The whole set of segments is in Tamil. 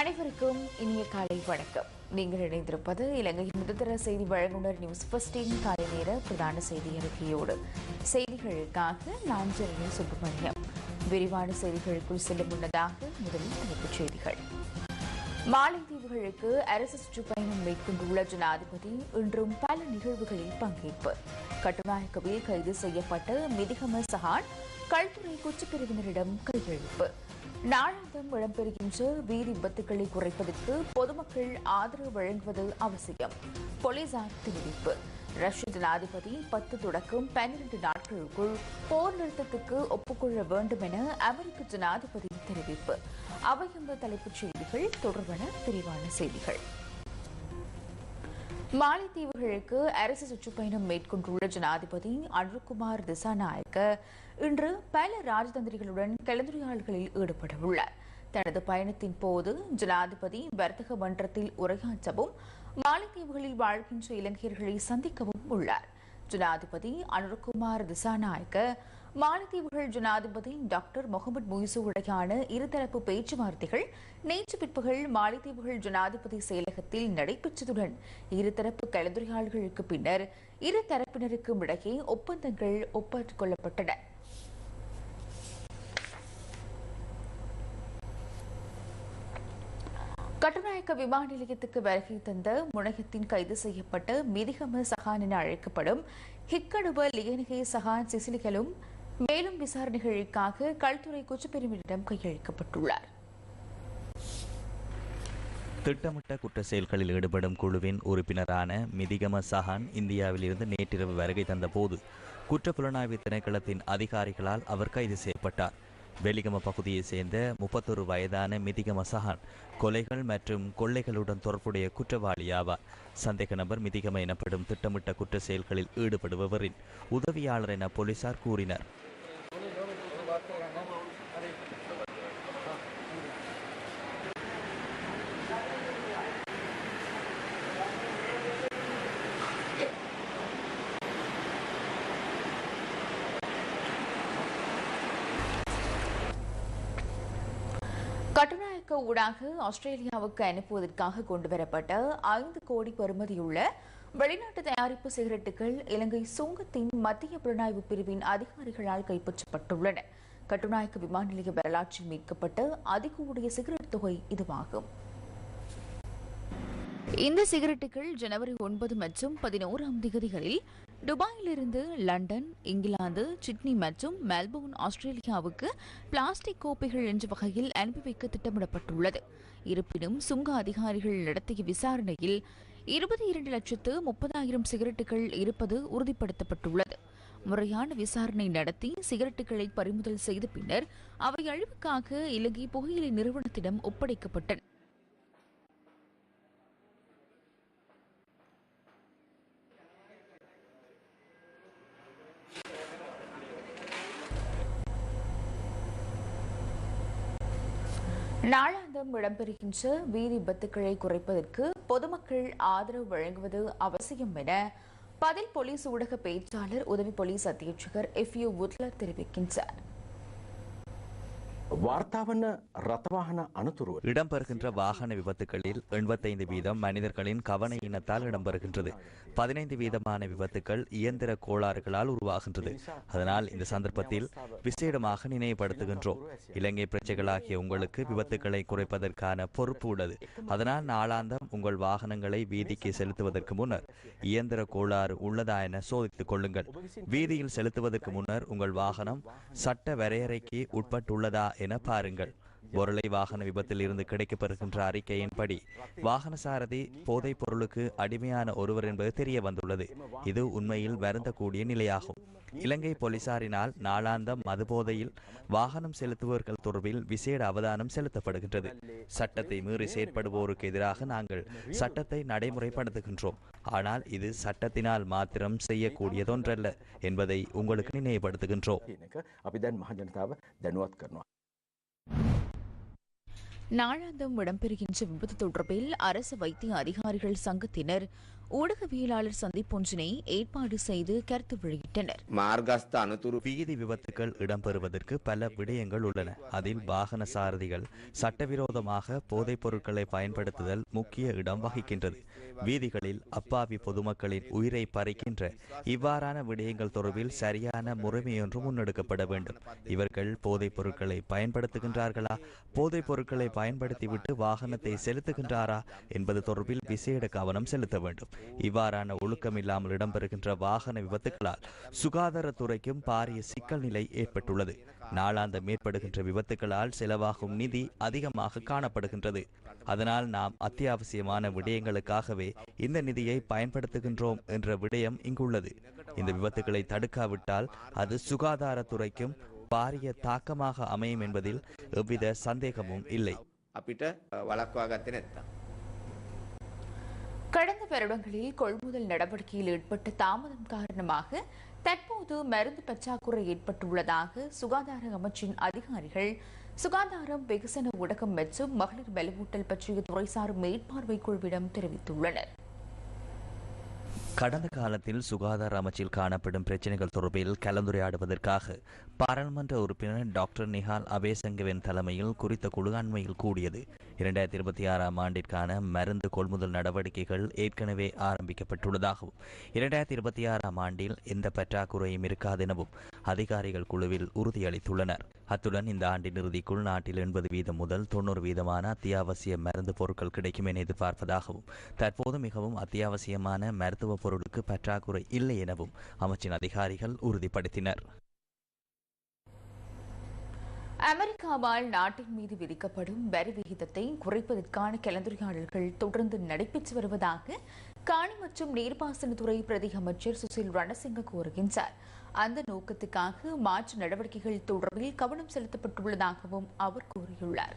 அனைவருக்கும் இனிய காலை வணக்கம். நீங்கள் இணைந்திருப்பது இலங்கையின் முதல்தர செய்தி வழங்குனர் நியூஸ் பஸ்டின் காலை நேர பிரதான செய்தி அறிக்கையோடு. செய்திகளுக்காக நான் ஜெரணி சுப்பிரமணியம். விரிவான செய்திகளுக்குள் செல்லும் முன்னதாக முதலில் தலைப்புச் செய்திகள். மாலைத்தீவுகளுக்கு அரசு சுற்றுப்பயணம் மேற்கொண்டுள்ள ஜனாதிபதி இன்றும் பல நிகழ்வுகளில் பங்கேற்பு. கட்டுநாயக்கவில் கைது செய்யப்பட்ட மிதிகம சஹான் கல்துறை குற்றப்பிரிவினரிடம் கையெழுப்பு நாளாந்தம் இடம்பெறுகின்ற வீதி விபத்துக்களை குறைப்பதற்கு பொதுமக்கள் ஆதரவு வழங்குவது அவசியம். போலீசார் தெரிவிப்பு. ரஷ்ய ஜனாதிபதி பத்து தொடக்கம் பன்னிரண்டு நாட்களுக்குள் போர் நிறுத்தத்துக்கு ஒப்புக்கொள்ள வேண்டும் என அமெரிக்க ஜனாதிபதி தெரிவிப்பு. அவையம்ப தலைப்புச் செய்திகள் தொடர்பான விரிவான செய்திகள். மாலைத்தீவுகளுக்கு அரசு சுற்றுப்பயணம் மேற்கொண்டுள்ள ஜனாதிபதி அனுகுமார் திசாநாயக்க இன்று பல ராஜதந்திரிகளுடன் கலந்துரையாடல்களில் ஈடுபட உள்ளார். தனது பயணத்தின் போது ஜனாதிபதி வர்த்தக மன்றத்தில் உரையாற்றவும் மாலைத்தீவுகளில் வாழ்கின்ற இலங்கையர்களை சந்திக்கவும் உள்ளார். ஜனாதிபதி அனுகுமார் திசாநாயக்க மாலத்தீவுகள் ஜனாதிபதி டாக்டர் முகமது முயிசு இருதரப்பு பேச்சுவார்த்தைகள் நேற்று பிற்பகல் மாலத்தீவுகள் ஜனாதிபதி செயலகத்தில் நடைபெற்றதுடன் இருதரப்பு கலந்துரையாடல்களுக்கு பின்னர் இரு தரப்பினருக்கும் இடையே ஒப்பந்தங்கள் ஒப்புக் கொள்ளப்பட்டன கட்டுநாயக்க விமான நிலையத்துக்கு வருகை தந்த முனையத்தின் கைது செய்யப்பட்ட மிதிகம சஹான் என அழைக்கப்படும் ஹிக்கடுவ லியனிகை சஹான் சிசிலிகளும் மேலும் விசாரணைகளுக்காக கல்துறை குற்றப்பிரிவினரிடம் கையளிக்கப்பட்டுள்ளார். திட்டமிட்ட குற்ற செயல்களில் ஈடுபடும் குழுவின் உறுப்பினரான மிதிகம சஹான் இந்தியாவிலிருந்து நேற்றிரவு வருகை தந்தபோது குற்றப்புலனாய்வு திணைக்களத்தின் அதிகாரிகளால் அவர் கைது செய்யப்பட்டார். வெலிகம பகுதியைச் சேர்ந்த முப்பத்தொரு வயதான மிதிகம சஹான் கொலைகள் மற்றும் கொள்ளைகளுடன் தொடர்புடைய குற்றவாளி ஆவார். சந்தேக நபர் மிதிகம எனப்படும் திட்டமிட்ட குற்ற செயல்களில் ஈடுபடுபவரின் உதவியாளர் என போலீசார் கூறினர். கட்டுநாயக்க ஊடாக ஆஸ்திரேலியாவுக்கு அனுப்புவதற்காக கொண்டுவரப்பட்ட ஐந்து கோடி பெறுமதியுள்ள வெளிநாட்டு தயாரிப்பு சிகரெட்டுகள் இலங்கை சுங்கத்தின் மத்திய புலனாய்வு பிரிவின் அதிகாரிகளால் கைப்பற்றப்பட்டுள்ளன. கட்டுநாயக்க விமான நிலைய வரலாற்றில் மீட்கப்பட்ட அதிகூடிய சிகரெட் தொகை இதுவாகும். இந்த சிகரெட்டுகள் ஜனவரி ஒன்பது மற்றும் பதினோராம் தேதிகளில் துபாயிலிருந்து லண்டன் இங்கிலாந்து சிட்னி மற்றும் மெல்போர்ன் ஆஸ்திரேலியாவுக்கு பிளாஸ்டிக் கோப்பைகள் என்ற வகையில் அனுப்பி வைக்க திட்டமிடப்பட்டுள்ளது. இருப்பினும் சுங்க அதிகாரிகள் நடத்திய விசாரணையில் இருபத்தி இரண்டு லட்சத்து முப்பதாயிரம் சிகரெட்டுகள் இருப்பது உறுதிப்படுத்தப்பட்டுள்ளது. முறையான விசாரணை நடத்தி சிகரெட்டுகளை பறிமுதல் செய்த பின்னர் அவை அழிவுக்காக இலங்கை புகையிலை நிறுவனத்திடம் ஒப்படைக்கப்பட்டன. நாளாந்தம் இடம்பெறுகின்ற வீதி விபத்துக்களை குறைப்பதற்கு பொதுமக்கள் ஆதரவு வழங்குவது அவசியம் என பதில் போலீஸ் ஊடக பேச்சாளர் உதவி போலீஸ் அத்தியட்சகர் எஃப் யூ உட்லர் தெரிவிக்கின்றார். ವಾರ್ತಾವನ್ನ ರಥವಾಹನ ಅನುತುರು இடம்பெறுகின்ற வாகன விபத்துகளில் எண்பத்தைந்து வீதம் மனிதர்களின் கவன இனத்தால் இடம்பெறுகின்றது. பதினைந்து வீதமான விபத்துக்கள் இயந்திர கோளாறுகளால் உருவாகின்றது. அதனால் இந்த சந்தர்ப்பத்தில் விசேடமாக நினைவுபடுத்துகின்றோம். இலங்கை பிரஜைகளாகிய உங்களுக்கு விபத்துக்களை குறைப்பதற்கான பொறுப்பு உள்ளது. அதனால் நாளாந்தம் உங்கள் வாகனங்களை வீதிக்கு செலுத்துவதற்கு முன்னர் இயந்திர கோளாறு உள்ளதா என சோதித்துக் கொள்ளுங்கள். வீதியில் செலுத்துவதற்கு முன்னர் உங்கள் வாகனம் சட்ட வரையறைக்கு உட்பட்டுள்ளதா என பாருங்கள். பொருளை வாகன விபத்தில் இருந்து கிடைக்கப்பெறுகின்ற அறிக்கையின்படி வாகன சாரதி போதைப் பொருளுக்கு அடிமையான ஒருவர் என்பது தெரிய வந்துள்ளது இது உண்மையில் வருந்தக்கூடிய நிலையாகும். இலங்கை போலீசாரினால் நாளாந்தம் மதுபோதையில் வாகனம் செலுத்துபவர்கள் தொடர்பில் விசேட அவதானம் செலுத்தப்படுகின்றது. சட்டத்தை மீறி செயற்படுவோருக்கு எதிராக நாங்கள் சட்டத்தை நடைமுறைப்படுத்துகின்றோம். ஆனால் இது சட்டத்தினால் மாத்திரம் செய்யக்கூடியதொன்றல்ல என்பதை உங்களுக்கு நினைவுபடுத்துகின்றோம். நாளாந்தம் இடம்பெறுகின்ற விபத்து தொடர்பில் அரசு வைத்திய அதிகாரிகள் சங்கத்தினர் ஊடகவியலாளர் சந்திப்பொன்றினை ஏற்பாடு செய்து கருத்து வெளியிட்டனர். வீதி விபத்துகள் இடம்பெறுவதற்கு பல விடயங்கள் உள்ளன. அதில் வாகன சாரதிகள் சட்டவிரோதமாக போதைப் பொருட்களை பயன்படுத்துதல் முக்கிய இடம் வகிக்கின்றது. வீதிகளில் அப்பாவி பொதுமக்களின் உயிரை பறிக்கின்ற இவ்வாறான விடயங்கள் தொடர்பில் சரியான முறைமையொன்று முன்னெடுக்கப்பட வேண்டும். இவர்கள் போதைப் பொருட்களை பயன்படுத்துகின்றார்களா? போதைப் பொருட்களை பயன்படுத்திவிட்டு வாகனத்தை செலுத்துகின்றாரா? என்பது தொடர்பில் விசேட கவனம் செலுத்த வேண்டும். இவ்வாறான ஒழுக்கம் இல்லாமல் இடம்பெறுகின்ற வாகன விபத்துகளால் சுகாதாரத்துறைக்கும் பாரிய சிக்கல் நிலை ஏற்பட்டுள்ளது நாளாந்தம் ஏற்படுகின்ற விபத்துகளால் செலவாகும் நிதி அதிகமாக காணப்படுகின்றது அதனால் நாம் அத்தியாவசியமான விடயங்களுக்காகவே இந்த நிதியை பயன்படுத்துகின்றோம் என்ற விடயம் இங்குள்ளது இந்த விபத்துகளை தடுக்காவிட்டால் அது சுகாதாரத்துறைக்கும் பாரிய தாக்கமாக அமையும் என்பதில் எவ்வித சந்தேகமும் இல்லை අපිට වලක්වා ගත්තේ නැත්තම්. கடந்த வருடங்களில் கொள்முதல் நடவடிக்கையில் ஏற்பட்ட தாமதம் காரணமாக தற்போது மருந்து பற்றாக்குறை ஏற்பட்டுள்ளதாக சுகாதார அமைச்சின் அதிகாரிகள் சுகாதாரம் வெகுசன ஊடகம் மற்றும் மகளிர் வலுவூட்டல் பற்றிய துறைசார் மேற்பார்வை குழுவிடம் தெரிவித்துள்ளனர். கடந்த காலத்தில் சுகாதார அமைச்சில் காணப்படும் பிரச்சினைகள் தொடர்பில் கலந்துரையாடுவதற்காக பாராளுமன்ற உறுப்பினர் டாக்டர் நிஹால் அபேசங்கவின் தலைமையில் குறித்த குழு அண்மையில் கூடியது. இரண்டாயிரத்தி இருபத்தி ஆறாம் ஆண்டிற்கான மருந்து கொள்முதல் நடவடிக்கைகள் ஏற்கனவே ஆரம்பிக்கப்பட்டுள்ளதாகவும் இரண்டாயிரத்தி இருபத்தி ஆறாம் ஆண்டில் எந்த பற்றாக்குறையும் இருக்காதெனவும் அதிகாரிகள் குழுவில் உறுதியளித்துள்ளனர். அத்துடன் இந்த ஆண்டின் இறுதிக்குள் நாட்டில் எண்பது வீதம் முதல் தொண்ணூறு வீதமான அத்தியாவசிய மருந்து பொருட்கள் கிடைக்கும் என எதிர்பார்ப்பதாகவும் தற்போது மிகவும் அத்தியாவசியமான மருத்துவ பொருளுக்கு பற்றாக்குறை இல்லை எனவும் அமைச்சின் அதிகாரிகள் உறுதிப்படுத்தினர். அமெரிக்காவால் நாட்டின் மீது விதிக்கப்படும் வரி விகிதத்தை குறைப்பதற்கான கலந்துரையாடல்கள் தொடர்ந்து நடைபெற்று வருவதாக காணி மற்றும் நீர்ப்பாசனத்துறை பிரதி அமைச்சர் சுசில் ரணசிங்க கூறுகின்றார். அந்த நோக்கத்துக்காக மாற்று நடவடிக்கைகள் தொடர்பில் கவனம் செலுத்தப்பட்டுள்ளதாகவும் அவர் கூறியுள்ளார்.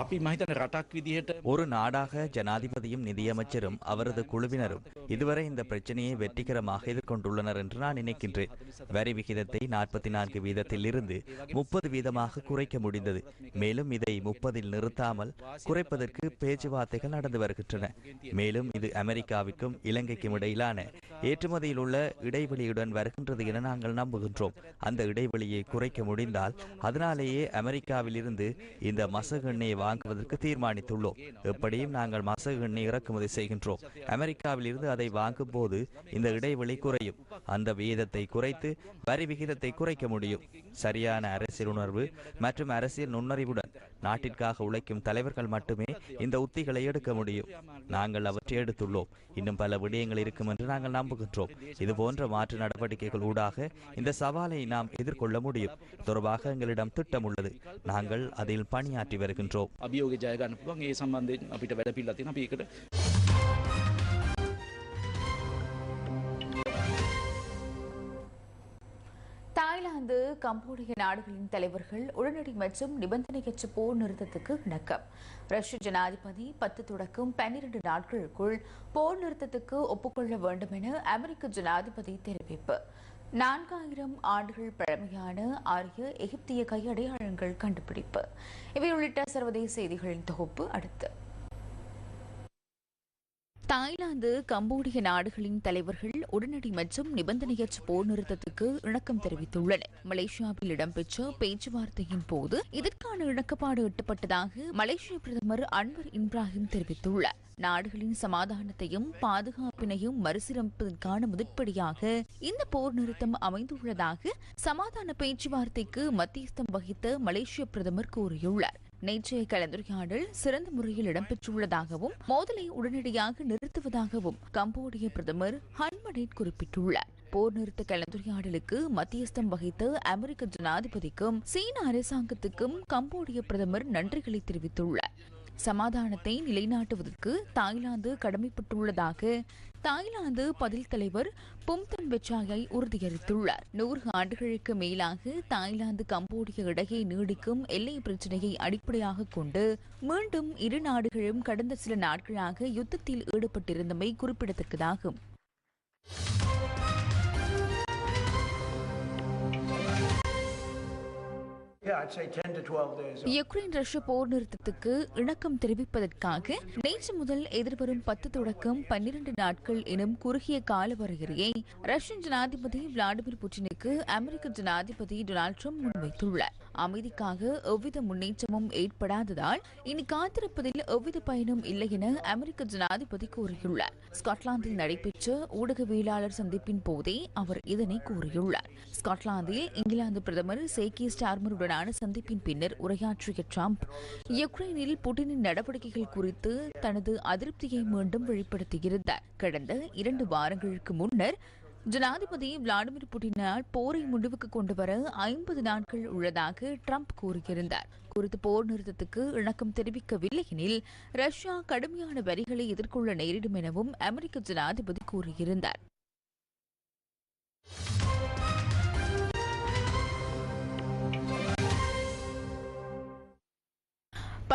අපි මහිතන රටක් විදිහට ஒரு நாடாக ஜனாதிபதியும் நிதியமைச்சரும் அவரது குழுவினரும் இதுவரை இந்த பிரச்சனையை வெற்றிகரமாக எதிர்கொண்டுள்ளனர் என்று நான் நினைக்கின்றேன் வரி விகிதத்தை நாற்பத்தி நான்கு வீதத்தில் இருந்து முப்பது வீதமாக குறைக்க முடிந்தது மேலும் இதை முப்பதில் நிறுத்தாமல் குறைப்பதற்கு பேச்சுவார்த்தைகள் நடந்து வருகின்றன மேலும் இது அமெரிக்காவிற்கும் இலங்கைக்கும் இடையிலான ஏற்றுமதியில் உள்ள இடைவெளியுடன் வருகின்றது என நாங்கள் நம்புகின்றோம் அந்த இடைவெளியை குறைக்க முடிந்தால் அதனாலேயே அமெரிக்காவில் இருந்து இந்த மசகு எண்ணெயை வாங்குவதற்கு தீர்மானித்துள்ளோம். எப்படியும் நாங்கள் மசகு எண்ணெய் இறக்குமதி செய்கின்றோம். அமெரிக்காவில் இருந்து அதை வாங்கும் போது இந்த இடைவெளி குறையும். அந்த விகிதத்தை குறைத்து வரி விகிதத்தை குறைக்க முடியும். சரியான அரசியல் உணர்வு மற்றும் அரசியல் நுண்ணறிவுடன் நாட்டிற்காக உழைக்கும் தலைவர்கள் மட்டுமே இந்த உத்திகளை எடுக்க முடியும். நாங்கள் அவற்றை எடுத்துள்ளோம். இன்னும் பல விடயங்கள் இருக்கும் என்று நாங்கள் நம்புகின்றோம். இது போன்ற மாற்று நடவடிக்கைகள் ஊடாக இந்த சவாலை நாம் எதிர்கொள்ள முடியும். தொடர்பாக எங்களிடம் திட்டம் உள்ளது நாங்கள் அதில் பணியாற்றி வருகின்றோம். අභියෝග ජයගන්න පුළුවන් ඒ සම්බන්ධයෙන් අපිට වැඩ පිල්ලතින අපි ඒකට தாய்லாந்து கம்போடிய நாடுகளின் தலைவர்கள் உடனடி மற்றும் நிபந்தனையற்ற போர் நிறுத்தத்துக்கு இணக்கம் ரஷ்ய ஜனாதிபதி பத்து தொடக்கம் பன்னிரண்டு நாட்களுக்குள் போர் நிறுத்தத்துக்கு ஒப்புக்கொள்ள வேண்டும் என அமெரிக்க ஜனாதிபதி தெரிவிப்பு நான்காயிரம் ஆண்டுகள் பழமையான ஆரிய எகிப்திய கையடையாளங்கள் கண்டுபிடிப்பு. இவை உள்ளிட்ட சர்வதேச செய்திகளின் தொகுப்பு அடுத்து. தாய்லாந்து கம்போடிய நாடுகளின் தலைவர்கள் உடனடி மற்றும் நிபந்தனையற்ற போர் நிறுத்தத்துக்கு இணக்கம் தெரிவித்துள்ளனர். மலேசியாவில் இடம்பெற்ற பேச்சுவார்த்தையின் போது இதற்கான இணக்கப்பாடு எட்டப்பட்டதாக மலேசிய பிரதமர் அன்வர் இப்ராஹிம் தெரிவித்துள்ளார். நாடுகளின் சமாதானத்தையும் பாதுகாப்பினையும் மறுசீரமைப்பதற்கான முதற்படியாக இந்த போர் நிறுத்தம் அமைந்துள்ளதாக சமாதான பேச்சுவார்த்தைக்கு மத்தியஸ்தம் வகித்த மலேசிய பிரதமர் கூறியுள்ளார். நேற்றைய கலந்துரையாடல் சிறந்த முறையில் இடம்பெற்றுள்ளதாகவும் மோதலை உடனடியாக நிறுத்துவதாகவும் கம்போடிய பிரதமர் ஹன்மனேட் குறிப்பிட்டுள்ளார். போர் நிறுத்த கலந்துரையாடலுக்கு மத்தியஸ்தம் வகித்த அமெரிக்க ஜனாதிபதிக்கும் சீன அரசாங்கத்துக்கும் கம்போடிய பிரதமர் நன்றிகளை தெரிவித்துள்ளார். சமாதானத்தை நிலைநாட்டுவதற்கு தாய்லாந்து கடமைப்பட்டுள்ளதாக தாய்லாந்து பதில் தலைவர் பும்தன் வெச்சாயை உறுதியளித்துள்ளார். நூறு ஆண்டுகளுக்கு மேலாக தாய்லாந்து கம்போடிய இடையே நீடிக்கும் எல்லை பிரச்சினையை அடிப்படையாக கொண்டு மீண்டும் இரு நாடுகளும் கடந்த சில நாட்களாக யுத்தத்தில் ஈடுபட்டிருந்தமை குறிப்பிடத்தக்கதாகும். யுக்ரைன் ரஷ்ய போர் நிறுத்தத்துக்கு இணக்கம் தெரிவிப்பதற்காக நேற்று முதல் எதிர்வரும் பத்து தொடக்கம் பன்னிரண்டு நாட்கள் எனும் குறுகிய கால வரையறையை ரஷ்யன் ஜனாதிபதி விளாடிமிர் புட்டினுக்கு அமெரிக்க ஜனாதிபதி டொனால்ட் ட்ரம்ப் முன்வைத்துள்ளார். அமைதிக்காக எவ்வித முன்னேற்றமும் ஏற்படாததால் இனி காத்திருப்பதில் எவ்வித பயனும் இல்லை என அமெரிக்க ஜனாதிபதி கூறியுள்ளார். ஸ்காட்லாந்தில் நடைபெற்ற ஊடகவியலாளர் சந்திப்பின் போதே அவர் இதனை கூறியுள்ளார். ஸ்காட்லாந்தில் இங்கிலாந்து பிரதமர் சேகி ஸ்டார்மருடனான சந்திப்பின் பின்னர் உரையாற்றிய டிரம்ப் யுக்ரைனில் புட்டினின் நடவடிக்கைகள் குறித்து தனது அதிருப்தியை மீண்டும் வெளிப்படுத்தியிருந்தார் கடந்த இரண்டு வாரங்களுக்கு முன்னர் ஜனாதிபதி விளாடிமிர் புட்டினால் போரை முடிவுக்கு கொண்டுவர ஐம்பது நாட்கள் உள்ளதாக ட்ரம்ப் கூறியிருந்தார். குறித்து போர் நிறுத்தத்துக்கு இணக்கம் தெரிவிக்கவில்லை எனில் ரஷ்யா கடுமையான வரிகளை எதிர்கொள்ள நேரிடும் எனவும் அமெரிக்க ஜனாதிபதி கூறியிருந்தார்.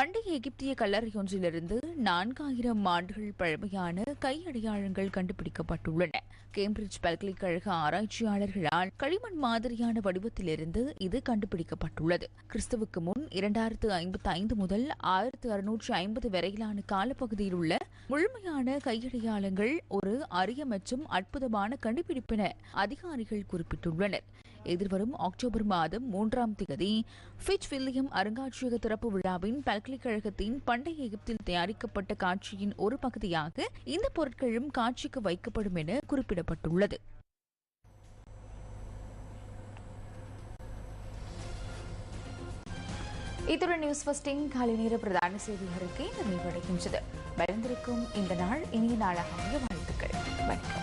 பண்டைய எகிப்திய கல்லறையொன்றிலிருந்து நான்காயிரம் ஆண்டுகள் பழமையான கையடையாளங்கள் கண்டுபிடிக்கப்பட்டுள்ளன. கேம்பிரிட்ஜ் பல்கலைக்கழக ஆராய்ச்சியாளர்களால் களிமண் மாதிரியான வடிவத்திலிருந்து இது கண்டுபிடிக்கப்பட்டுள்ளது. கிறிஸ்துவுக்கு முன் இரண்டாயிரத்து ஐம்பத்தி ஐந்து முதல் ஆயிரத்து அறுநூற்று ஐம்பது வரையிலான காலப்பகுதியில் உள்ள முழுமையான கையடையாளங்கள் ஒரு அரிய மற்றும் அற்புதமான கண்டுபிடிப்பென அதிகாரிகள் குறிப்பிட்டுள்ளனர். எதிர்வரும் அக்டோபர் மாதம் மூன்றாம் தேதி ஃபிட்ச் வில்லியம் அருங்காட்சியக திறப்பு விழாவின் பல்கலைக்கழகத்தின் பண்டைய எகிப்தில் தயாரிக்கப்பட்ட காட்சியின் ஒரு பகுதியாக இந்த பொருட்களும் காட்சிக்கு வைக்கப்படும் என குறிப்பிடப்பட்டுள்ளது. இத்துடன் நியூஸ் ஃபஸ்டிங் காலை நேர பிரதான செய்தி அறிக்கை நிறைவடைகின்றது வளர்ந்திருக்கும் இந்த நாள் இனிய நாளாக அமைய வாழ்த்துக்கள். வணக்கம்.